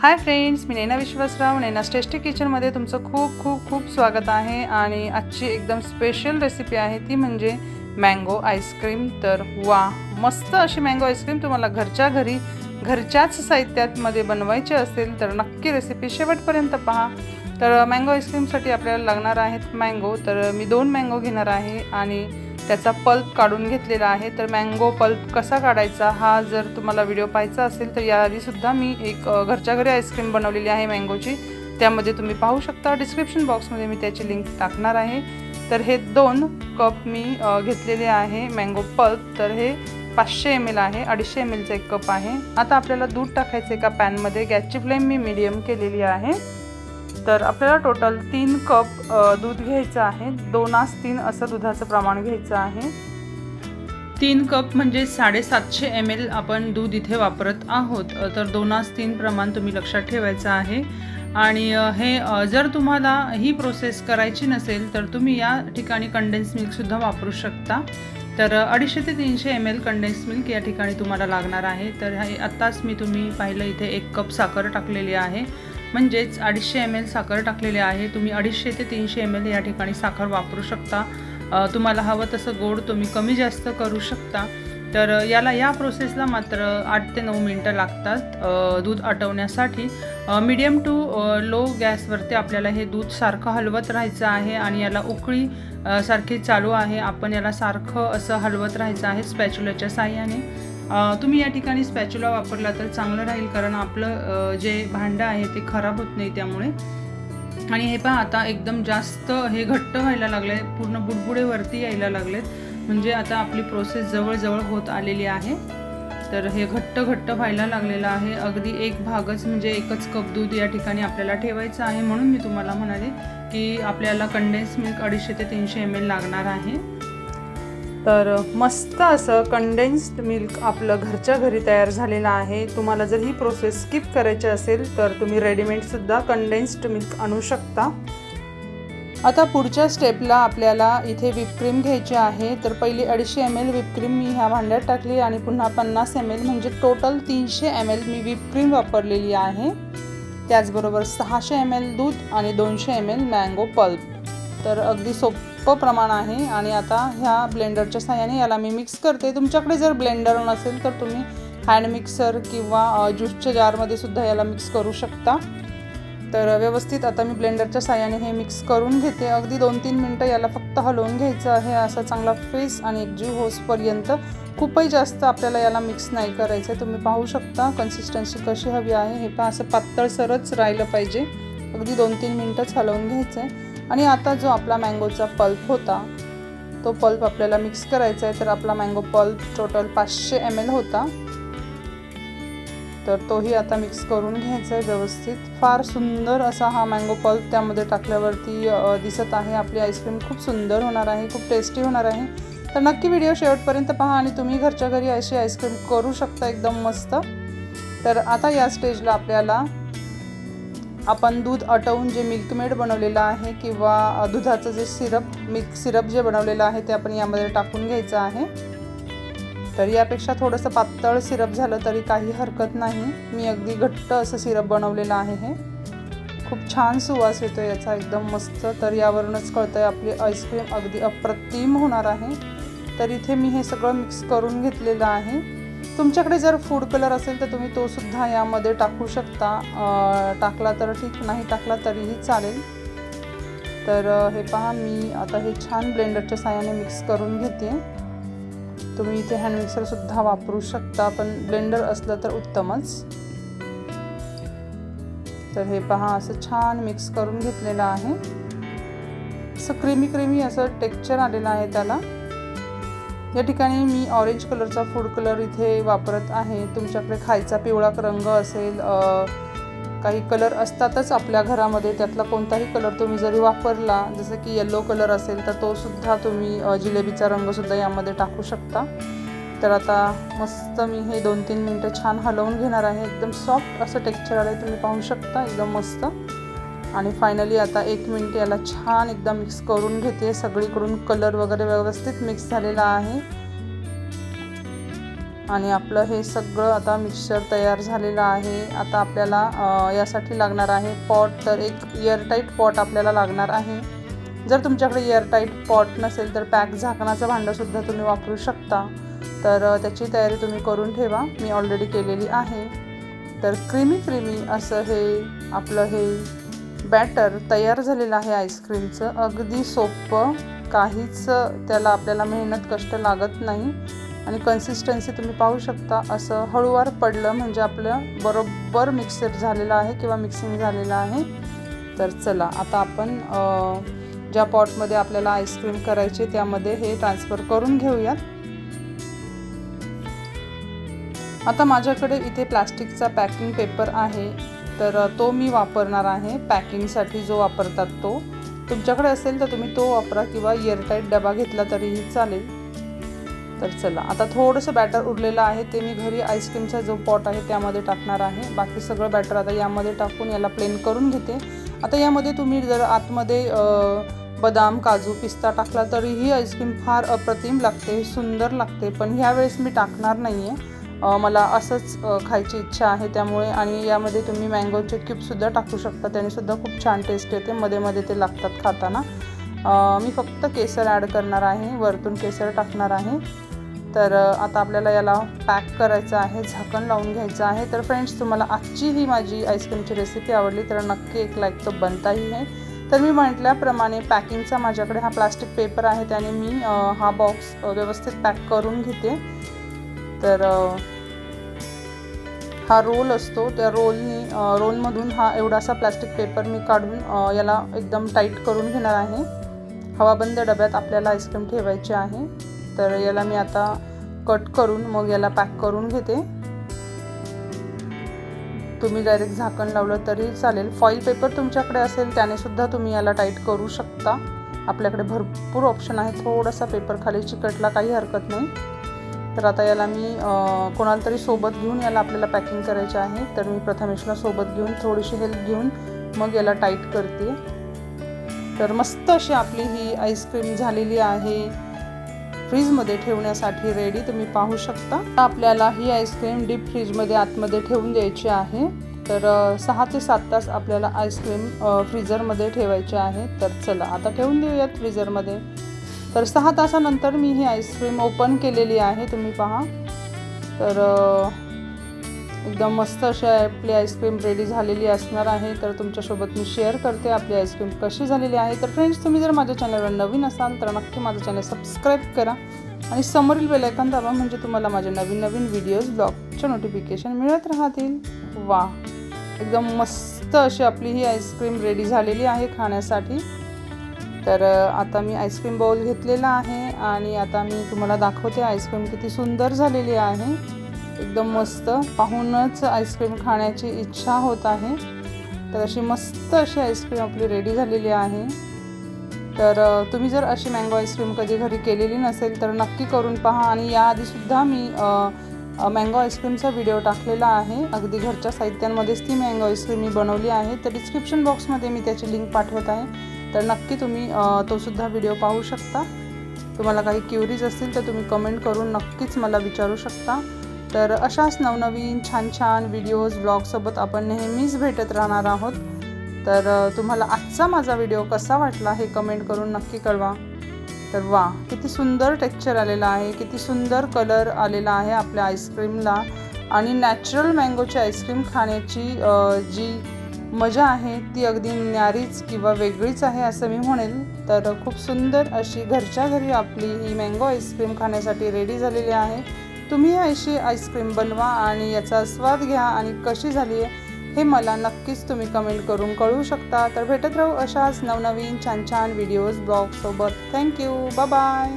हाय friends मी Naina Vishwasrao. Naina tasty किचनमध्ये तुमचं खूप खूप खूप स्वागत आहे. आणि आजची एकदम स्पेशल रेसिपी आहे ती म्हणजे मँगो आईस्क्रीम तर वा मस्त अशी मँगो आईस्क्रीम तुम्हाला घरच्या घरी घरच्याच साहित्यातमध्ये बनवायची असेल तर नक्की रेसिपी शेवटपर्यंत पहा. तर मँगो आईस्क्रीमसाठी आपल्याला लागणार आहेत मँगो तर मी दोन मँगो घेणार आहे आणि त्याचा पल्प काढून घेतलेला आहे. तर मँगो पल्प कसा काढायचा हा जर तुम्हाला व्हिडिओ पाहायचा असेल तर याआधीसुद्धा मी एक घरच्या घरी आईस्क्रीम बनवलेली आहे मँगोची त्यामध्ये तुम्ही पाहू शकता डिस्क्रिप्शन बॉक्समध्ये मी त्याची लिंक टाकणार आहे. तर हे दोन कप मी घेतलेले आहे मँगो पल्प तर हे पाचशे एम एल आहे अडीचशे एम एलचा एक कप आहे. आता आपल्याला दूध टाकायचं एका पॅनमध्ये गॅसची फ्लेम मी मिडियम केलेली आहे. तर आपल्याला टोटल तीन कप दूध घ्यायचं आहे. दोनास तीन असं दुधाचं प्रमाण घ्यायचं आहे. तीन कप म्हणजे साडेसातशे एम एल आपण दूध इथे वापरत आहोत. तर दोनास तीन प्रमाण तुम्ही लक्षात ठेवायचं आहे. आणि हे जर तुम्हाला ही प्रोसेस करायची नसेल तर तुम्ही या ठिकाणी कंडेन्स मिल्कसुद्धा वापरू शकता. तर अडीचशे ते तीनशे एम एल कंडेन्स मिल्क या ठिकाणी तुम्हाला लागणार आहे. तर हे आत्ताच मी तुम्ही पाहिलं इथे एक कप साखर टाकलेली आहे. म्हणजेच अडीचशे एम एल साखर टाकलेली आहे. तुम्ही अडीचशे ते तीनशे एम एल या ठिकाणी साखर वापरू शकता. तुम्हाला हवं तसं गोड तुम्ही कमी जास्त करू शकता. तर याला या प्रोसेसला मात्र आठ ते नऊ मिनटं लागतात दूध आटवण्यासाठी. मीडियम टू लो गॅसवरती आपल्याला हे दूध सारखं हलवत राहायचं आहे आणि याला उकळी सारखी चालू आहे. आपण याला सारखं असं हलवत राहायचं आहे स्पॅच्युलाच्या साह्याने. तुम्ही या ठिकाणी स्पॅच्युला वापरला तर चांगलं राहील कारण आपलं जे भांडं आहे ते खराब होत नाही त्यामुळे. आणि हे पहा आता एकदम जास्त हे घट्ट व्हायला लागले पूर्ण बुडबुडे वरती यायला लागलेत. म्हणजे आता आपली प्रोसेस जवळजवळ होत आलेली आहे. तर हे घट्ट घट्ट व्हायला लागलेलं आहे. अगदी एक भागच म्हणजे एकच कप दूध या ठिकाणी आपल्याला ठेवायचं आहे म्हणून मी तुम्हाला म्हणाले की आपल्याला कंडेन्स मिल्क अडीचशे ते तीनशे एम एल लागणार आहे. तर मस्त असं कंडेन्स्ड मिल्क आपलं घरच्या घरी तयार झालेलं आहे. तुम्हाला जर ही प्रोसेस स्किप करायची असेल तर तुम्ही रेडीमेडसुद्धा कंडेन्स्ड मिल्क आणू शकता. आता पुढच्या स्टेपला आपल्याला इथे विपक्रीम घ्यायची आहे. तर पहिली अडीचशे एम एल विपक्रीम मी ह्या भांड्यात टाकली आणि पुन्हा पन्नास एम एल म्हणजे टोटल तीनशे एम एल मी विपक्रीम वापरलेली आहे. त्याचबरोबर सहाशे एम एल दूध आणि दोनशे एम एल मँगो पल्प तर अगदी सोपं प्रमाण आहे आणि आता ह्या ब्लेंडरच्या साह्याने याला मी मिक्स करते. तुमच्याकडे जर ब्लेंडर नसेल तर तुम्ही हँड मिक्सर किंवा ज्यूसच्या जारमध्ये सुद्धा याला मिक्स करू शकता. तर व्यवस्थित आता मी ब्लेंडरच्या साह्याने हे मिक्स करून घेते. अगदी दोन तीन मिनटं याला फक्त हलवून घ्यायचं आहे. असा चांगला फेस आणि एकजीव होसपर्यंत खूपही जास्त आपल्याला याला मिक्स नाही करायचं आहे तुम्ही पाहू शकता कन्सिस्टन्सी कशी हवी आहे. हे पण असं पातळसरच राहिलं पाहिजे. अगदी दोन तीन मिनटंच हलवून घ्यायचं आहे आणि आता जो आपला मँगोचा पल्प होता तो पल्प आपल्याला मिक्स करायचा आहे तर आपला मँगो पल्प टोटल पाचशे एम एल होता. तर तोही आता मिक्स करून घ्यायचा आहे व्यवस्थित. फार सुंदर असा हा मँगो पल्प त्यामध्ये टाकल्यावरती दिसत आहे. आपली आईस्क्रीम खूप सुंदर होणार आहे खूप टेस्टी होणार आहे. तर नक्की व्हिडिओ शेवटपर्यंत पहा आणि तुम्ही घरच्या घरी अशी आईस्क्रीम करू शकता एकदम मस्त. तर आता या स्टेजला आपल्याला आपण दूध आटवून जे मिल्कमेड बनवलेलं आहे किंवा दुधाचं जे सिरप मिल्क सिरप जे बनवलेलं आहे ते आपण यामध्ये टाकून घ्यायचं आहे. तर यापेक्षा थोडंसं पातळ सिरप झालं तरी काही हरकत नाही. मी अगदी घट्ट असं सिरप बनवलेलं आहे हे. खूप छान सुवास येतो याचा एकदम मस्त. तर यावरूनच कळतं आहे आपली आईस्क्रीम अगदी अप्रतिम होणार आहे. तर इथे मी हे सगळं मिक्स करून घेतलेलं आहे. तुमच्याकडे जर फूड कलर असेल तर तुम्ही तो सुद्धा यामध्ये टाकू शकता. टाकला तर ठीक नाही टाकला तरीही चालेल. तर हे पहा मी आता हे छान ब्लेंडरच्या साह्याने मिक्स करून घेते. तुम्ही इथे हँड मिक्सरसुद्धा वापरू शकता पण ब्लेंडर असलं तर उत्तमच. तर हे पहा असं छान मिक्स करून घेतलेलं आहे. असं क्रीमी क्रीमी असं टेक्स्चर आलेलं आहे त्याला. या ठिकाणी मी ऑरेंज कलरचा फूड कलर इथे वापरत आहे. तुमच्याकडे खायचा पिवळा रंग असेल काही कलर असतातच आपल्या घरामध्ये त्यातला कोणताही कलर तुम्ही जरी वापरला जसं की येलो कलर असेल तर तो सुद्धा तुम्ही जिलेबीचा रंगसुद्धा यामध्ये टाकू शकता. तर आता मस्त मी हे दोन तीन मिनटं छान हलवून घेणार आहे. एकदम सॉफ्ट असं टेक्स्चर आलं तुम्ही पाहू शकता एकदम मस्त. आणि फायनली आता एक मिनिट याला छान एकदा मिक्स करून घेते. सगळीकडून कलर वगैरे व्यवस्थित मिक्स झालेला आहे. आणि आपलं हे सगळं आता मिक्सचर तयार झालेलं आहे. आता आपल्याला यासाठी लागणार आहे पॉट तर एक एअरटाईट पॉट आपल्याला लागणार आहे. जर तुमच्याकडे एअरटाईट पॉट नसेल तर पॅक झाकणाचं भांडंसुद्धा तुम्ही वापरू शकता. तर त्याची तयारी तुम्ही करून ठेवा. मी ऑलरेडी केलेली आहे. तर क्रीमी क्रीमी असं हे आपलं हे बॅटर तयार झालेलं आहे आईस्क्रीमचं अगदी सोपं. काहीच त्याला आपल्याला मेहनत कष्ट लागत नाही. आणि कन्सिस्टन्सी तुम्ही पाहू शकता. असं हळूवार पडलं म्हणजे आपलं बरोबर मिक्सर झालेलं आहे किंवा मिक्सिंग झालेलं आहे. तर चला आता आपण ज्या पॉटमध्ये आपल्याला आईस्क्रीम करायचे त्यामध्ये हे ट्रान्सफर करून घेऊयात. आता माझ्याकडे इथे प्लास्टिकचा पॅकिंग पेपर आहे. तर तो मी वापरणार आहे. पॅकिंगसाठी जो वापरतात तो. तुमच्याकडे असेल तर तुम्ही तो वापरा किंवा एअरटाईट डबा घेतला तरीही चालेल. तर चला आता थोडंसं बॅटर उरलेलं आहे. ते मी घरी आईस्क्रीमचा जो पॉट आहे त्यामध्ये टाकणार आहे. बाकी सगळं बॅटर आता यामध्ये टाकून याला प्लेन करून घेते. आता यामध्ये तुम्ही जर आतमध्ये बदाम काजू पिस्ता टाकला तरीही आईस्क्रीम फार अप्रतिम लागते सुंदर लागते. पण ह्यावेळेस मी टाकणार नाही आहे मला असंच खायची इच्छा आहे त्यामुळे आणि यामध्ये तुम्ही मँगोचे क्यूबसुद्धा टाकू शकता. त्यानेसुद्धा खूप छान टेस्ट येते. मध्ये मध्ये ते लागतात खाताना. मी फक्त केसर ॲड करणार आहे. वरतून केसर टाकणार आहे. तर आता आपल्याला याला पॅक करायचं आहे. झाकण लावून घ्यायचं आहे. तर फ्रेंड्स तुम्हाला आजची ही माझी आईस्क्रीमची रेसिपी आवडली तर नक्की एक लाईक तो बनताही आहे. तर मी म्हटल्याप्रमाणे पॅकिंगचा माझ्याकडे हा प्लास्टिक पेपर आहे. त्याने मी हा बॉक्स व्यवस्थित पॅक करून घेते. तर हा रोल असतो. त्या रोलनी रोलमधून हा एवढासा प्लास्टिक पेपर मी काढून याला एकदम टाईट करून घेणार आहे. हवाबंद डब्यात आपल्याला आईस्क्रीम ठेवायची आहे. तर याला मी आता कट करून मग याला पॅक करून घेते. तुम्ही डायरेक्ट झाकण लावलं तरी चालेल. फॉईल पेपर तुमच्याकडे असेल त्याने सुद्धा तुम्ही याला टाईट करू शकता. आपल्याकडे भरपूर ऑप्शन आहे. थोडासा पेपर खाली चिकटला काही हरकत नाही. तर आता याला मी कोणाला तरी सोबत घेऊन याला आपल्याला पॅकिंग करायचे आहे तर मी प्रथमेशला सोबत घेऊन थोडीशी हेल्प घेऊन मग याला टाईट करते. तर मस्त अशी आपली ही आईस्क्रीम झालेली आहे. फ्रीजमध्ये ठेवण्यासाठी रेडी तुम्ही पाहू शकता. आपल्याला ही आईस्क्रीम डीप फ्रीजमध्ये आतमध्ये ठेवून द्यायची आहे. तर सहा ते सात तास आपल्याला आईस्क्रीम फ्रीजरमध्ये फ्रीझरमध्ये ठेवायची आहे. तर चला आता ठेवून देऊयात फ्रीझरमध्ये तर सहा तासानंतर मी ही आईस्क्रीम ओपन केलेली आहे तुम्ही पहा. तर एकदम मस्त अशी आपली आईस्क्रीम रेडी झालेली असणार आहे. तर तुमच्यासोबत मी शेअर करते आपली आईस्क्रीम कशी झालेली आहे. तर फ्रेंड्स तुम्ही जर माझ्या चॅनलवर नवीन असाल तर नक्की माझं चॅनल सबस्क्राईब करा आणि समोरील बेलायकन दाबा म्हणजे तुम्हाला माझे नवीन नवीन व्हिडिओज ब्लॉगचे नोटिफिकेशन मिळत राहतील. वा एकदम मस्त अशी आपली ही आईस्क्रीम रेडी झालेली आहे खाण्यासाठी. तर आता मी आईस्क्रीम बाउल घेतलेला आहे आणि आता मी तुम्हाला दाखवते आईस्क्रीम किती सुंदर झालेली आहे. एकदम मस्त. पाहूनच आईस्क्रीम खाण्याची इच्छा होत आहे. तर अशी मस्त अशी आईस्क्रीम आपली रेडी झालेली आहे. तर तुम्ही जर अशी मँगो आईस्क्रीम कधी घरी केलेली नसेल तर नक्की करून पहा आणि याआधीसुद्धा मी मँगो आईस्क्रीमचा व्हिडिओ टाकलेला आहे. अगदी घरच्या साहित्यांमध्येच ती मँगो आईस्क्रीम मी बनवली आहे. तर डिस्क्रिप्शन बॉक्समध्ये मी त्याची लिंक पाठवत आहे. तर नक्की तुम्ही तोसुद्धा तो सुद्धा व्हिडिओ पाहू शकता. तुम्हाला काही क्युरीज असतील तर तुम्ही कमेंट करून नक्कीच मला विचारू शकता. तर अशाच नवनवीन छान छान व्हिडिओज ब्लॉगसोबत आपण नेहमीच भेटत राहणार आहोत. तर तुम्हाला आजचा माझा व्हिडिओ कसा वाटला हे कमेंट करून नक्की कळवा. तर वा किती सुंदर टेक्स्चर आलेलं आहे किती सुंदर कलर आलेला आहे आपल्या आईस्क्रीमला आणि नॅचरल मँगोची आईस्क्रीम खाण्याची जी मजा आहे ती अगदी न्यारीच किंवा वेगळीच आहे असं मी म्हणेल तर खूप सुंदर अशी घरच्या घरी आपली ही मँगो आईस्क्रीम खाण्यासाठी रेडी झालेली आहे. तुम्ही अशी आईस्क्रीम बनवा आणि याचा स्वाद घ्या आणि कशी झाली आहे हे मला नक्कीच तुम्ही कमेंट करून कळवू शकता. तर भेटत राहू अशाच नवनवीन छान छान व्हिडिओज ब्लॉगसोबत थँक्यू बाय